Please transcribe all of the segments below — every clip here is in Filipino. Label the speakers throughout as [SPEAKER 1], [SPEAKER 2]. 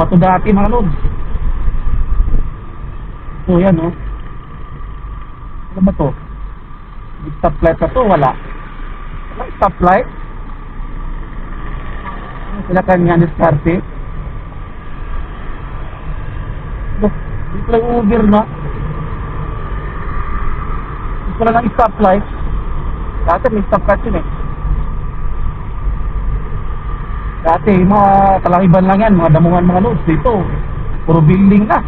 [SPEAKER 1] Wala pa to dati mga lods. So yan oh. Ano ba to? May stoplight na to, wala. Wala stoplight. Ano sila kanya ni Scarpe? Dito lang Uber na. Dito lang ang stoplight. Dati may stoplight yun eh. Dati, mga kalakiban lang yan, mga damungan mga loads dito. Puro building na.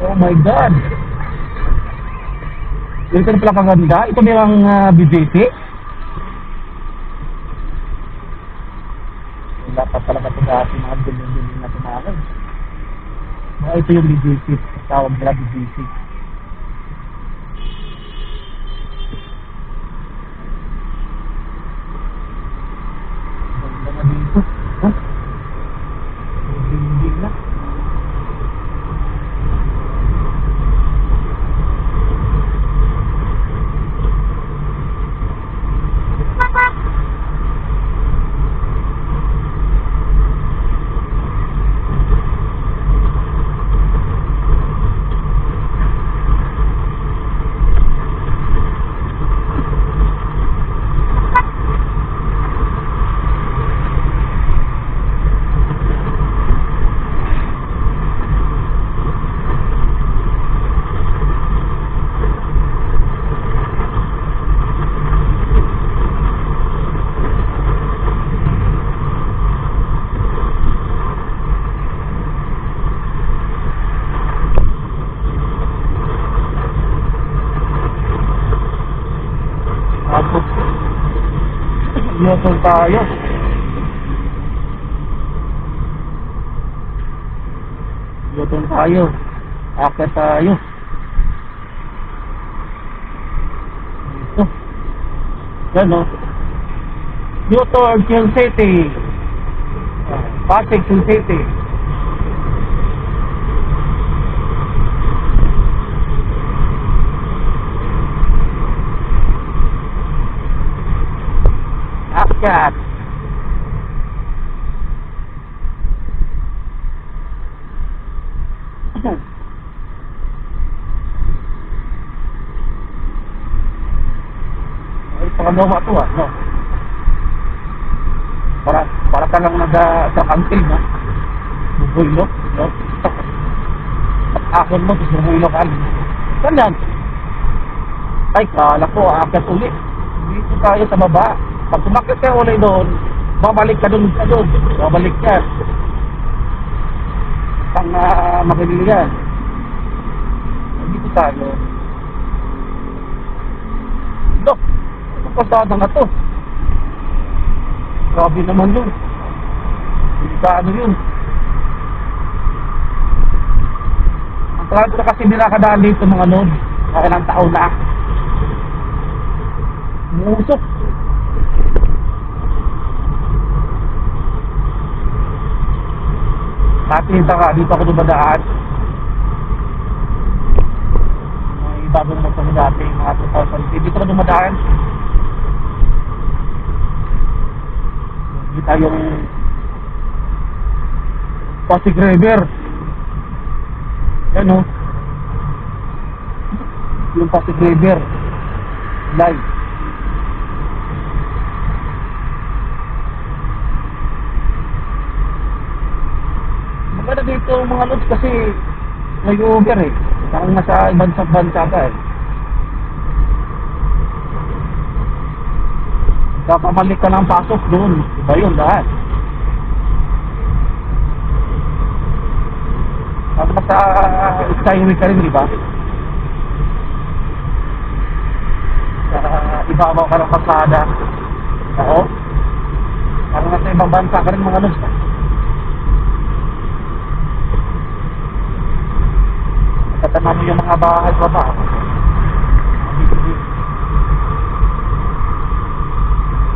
[SPEAKER 1] Oh my God. Dito na pala kaganda. Ito na yung uh, BJT. Wala pa talaga ito dati mga building-building na tumalag. Mga ito yung BJT. Tawag nila BJT. Ganda na dito. Huh? Building na. Tapos, yotol tayo. Yotol tayo. Akit tayo. Dito. Yan o. Yotol, Kiel City. Ah, Pasig, City. Akyat. Ay, pakanawa to ah, no? Para, para ka lang nag sa kantil, no? Buboy, no? Akon mo, tapos bumulo ka. Saan? Ay, kala ko, aakyat ulit. Dito tayo sa baba. Pag tumakit ka ulit doon, babalik ka doon sa doon. Babalik ka. Pang uh, makiligan. Dito tayo. Ito. Ito pasada nga to. Grabe naman yun. Delikado yun. Ang plano na kasi nirakadaan dito mga nod. Kaya ng taon na. Musok. Dati yung taka, dito ako dumadaan. May bagong motor na dati, mga 2000. Dito ako dumadaan. Kita yung Pasig River. Yan o. Yung Pasig River. Live. Maganda dito mga lods kasi Uber eh. Parang nasa ibang bansa ka eh. Kapamalik ka ng pasok doon. Iba yun lahat. Pag nasa skyway ka rin, di ba? Sa ibabaw ka ng kasada. Oo. Parang nasa ibang bansa ka rin mga lods. Katama mo yung mga bahay baba.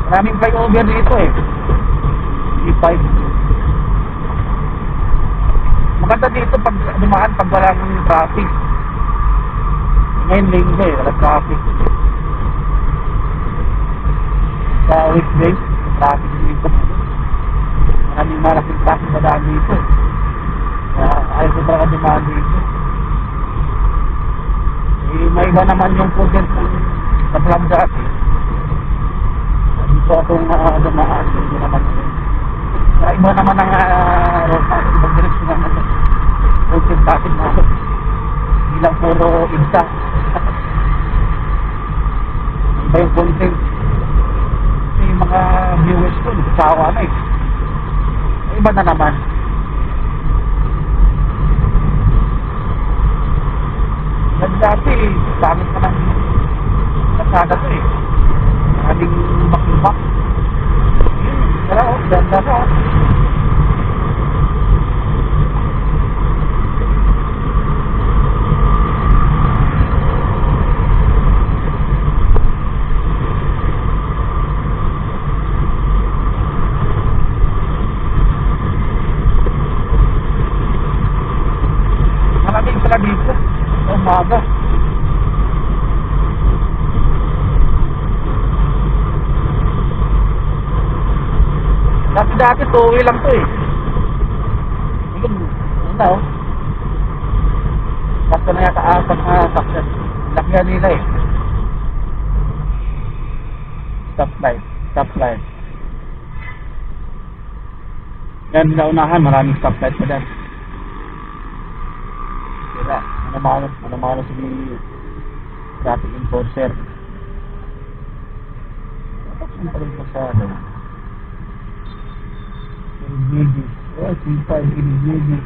[SPEAKER 1] Maraming flyover dito eh. E5. Maganda dito pag dumaan pag walang traffic. Ngayon linggo eh, walang traffic. Sa weekdays, traffic dito. Maraming malaking traffic na daan dito. Kaya ayaw ko talaga dumaan dito. Iba naman yung content sa vlog dati. Dito akong uh, dumaan. Hindi naman. Kaya iba naman ang uh, road ibang direksyon naman. Content dati na ako. Hindi lang puro insta. iba yung content. Yung mga viewers ko, hindi ko sawa na eh. Iba na naman. Yan pangit pa ng kasada to eh. Maraming makimak. Wala oh, ganda na oh. Maraming pala dito. Sa umaga. Dati-dati, two-way lang to eh. Ayun, ayun na oh. Basta na yata asap na sakyan. Lakyan nila eh. Stop light. Stop light. Yan, naunahan, maraming stop light pa dyan. Sila, ano-mano, ano-mano si traffic enforcer. Tapos yung pala pa sa ano. Ilgigi. Oh, sipa, ilgigi.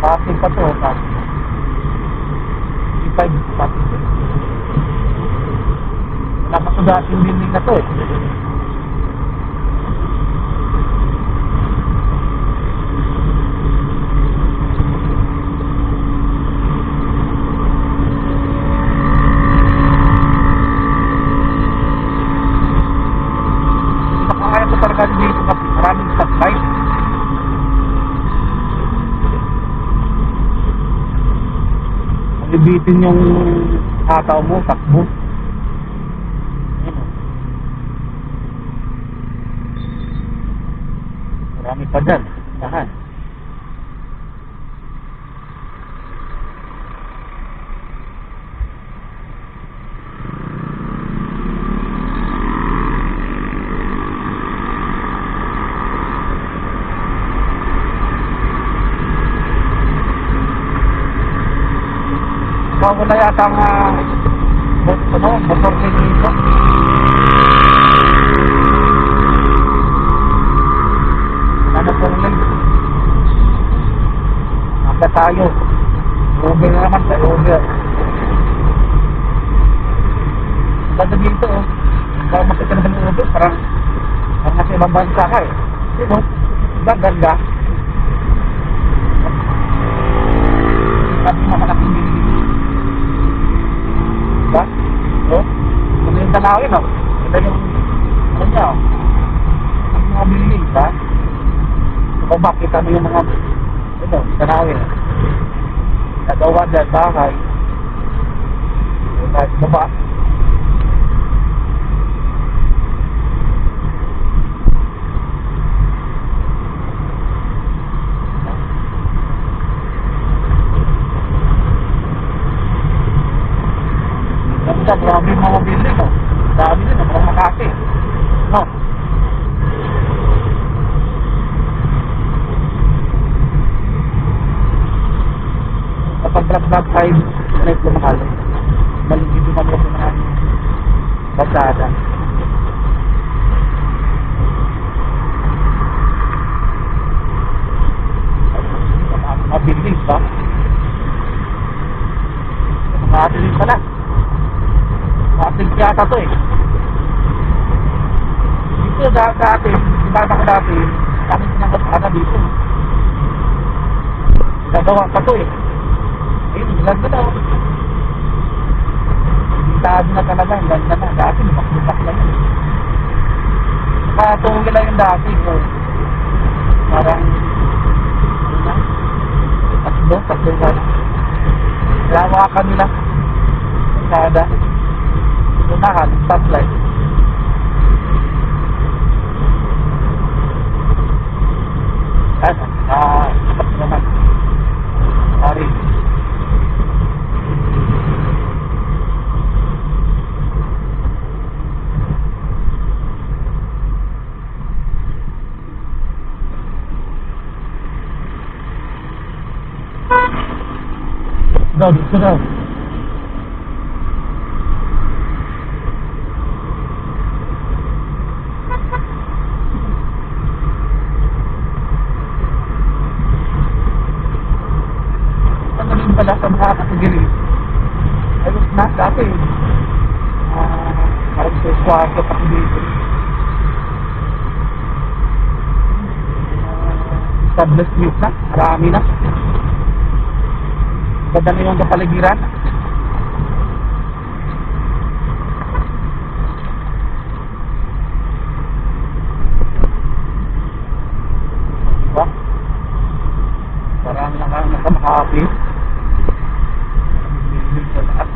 [SPEAKER 1] Pasig pa to, pasig. Sipa, pasig. Wala pa sa dating building na to eh. Nakakaya ko talaga dito kasi maraming stoplight. Mabibitin yung hataw mo, takbo. Marami pa dyan. Lahat. Bawala yata ang uh, ano, motor din dito. Ano po rin? Naka tayo. Uber na naman tayo, Uber. Ganda dito, oh. Parang makita na ng Uber, parang parang nasa ibang bansa ka eh. Di ba? Diba, ganda malaking bilis. Diba? Oh, ano yung tanawin, oh. Ito yung, ano niya, oh. Ang mga building, diba? Kung bakit ano yung mga, ito, tanawin. Nagawa dyan, bahay. Kahit baba. Grabe mga building, oh. Dami din, oh. Parang Makati. No? Kapag black black time, ano yung mahal? Maligid yung mga mga basada. Mga buildings ba? Mga buildings pala. Yata to eh. Dito da- dati, kita ko dati, kami sinanggap dito. Gagawa pa to eh. Ayun, ganda daw. Bintado na talaga, ang ganda na. Dati, lumak-lumak lang yun. Nakatungin lang yung dati. So, parang, ano na, tatlo, tatlo na. hawakan nila. Kada. Unahan, stoplight. Ano? Ah, sapat naman. Sorry. Daw, dito daw. Ano rin pala sa mga kategory? Ayos na dati. Ah, parang sa kwarto pa dito. Ah, established news na. Marami na. Ganda yung kapaligiran. Diba? Parang naka, naka Makati. Building sa taas.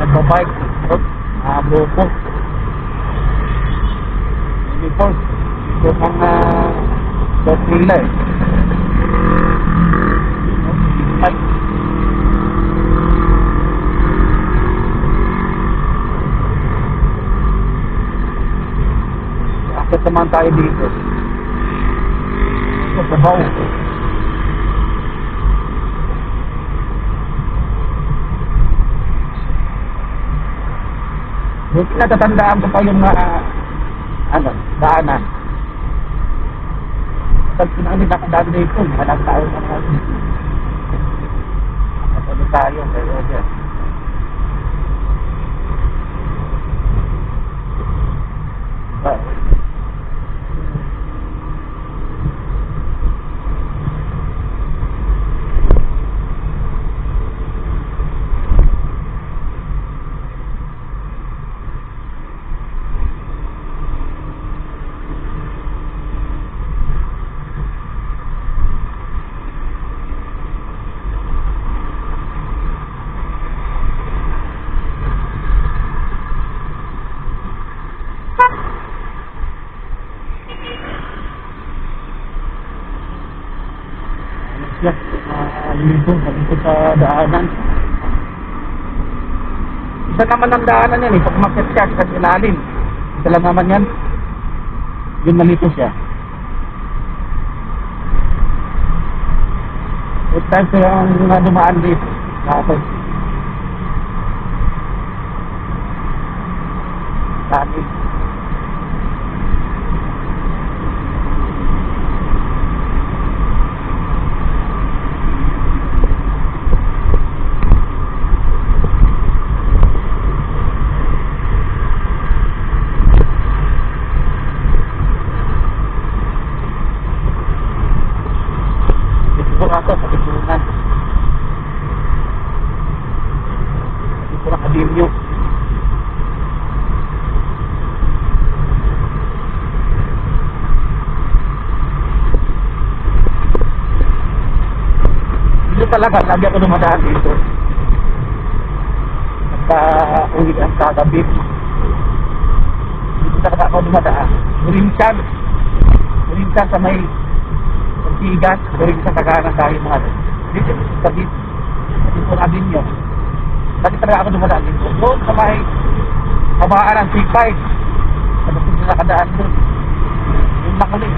[SPEAKER 1] Oh, ah, buko. Uniform. Ito ang uh, dot nila eh. Akit naman tayo dito. Sa sabaw. Buti natatandaan ko pa yung mga ano, daanan. Pag sinali nakadaan dito, walang tao na tayo. Nakatalo tayo, pero okay. Ba- Yes, uh, lingkod, lingkod sa daanan. Isa naman ang daanan yan eh, pag makit ka sa ilalim. Isa lang naman yan. Yun nalito siya. It time ko yung dumaan dito. Tapos, dami. Dito ko ako sa Pilipinas. Dito ko Kadilyo. Dito talaga, lagi ako dumadaan dito. Pagka uwi ang kagabi. Dito talaga ako dumadaan. Burinsan. Burinsan sa may Ortigas, Burinsan Tagana tayo mga dito. Sa dito. Dito po natin yun. Lagi talaga ako dumadaan dito. Doon sa may kamaan ng Sig 5. Sa dito na nakadaan doon. Yung nakuli.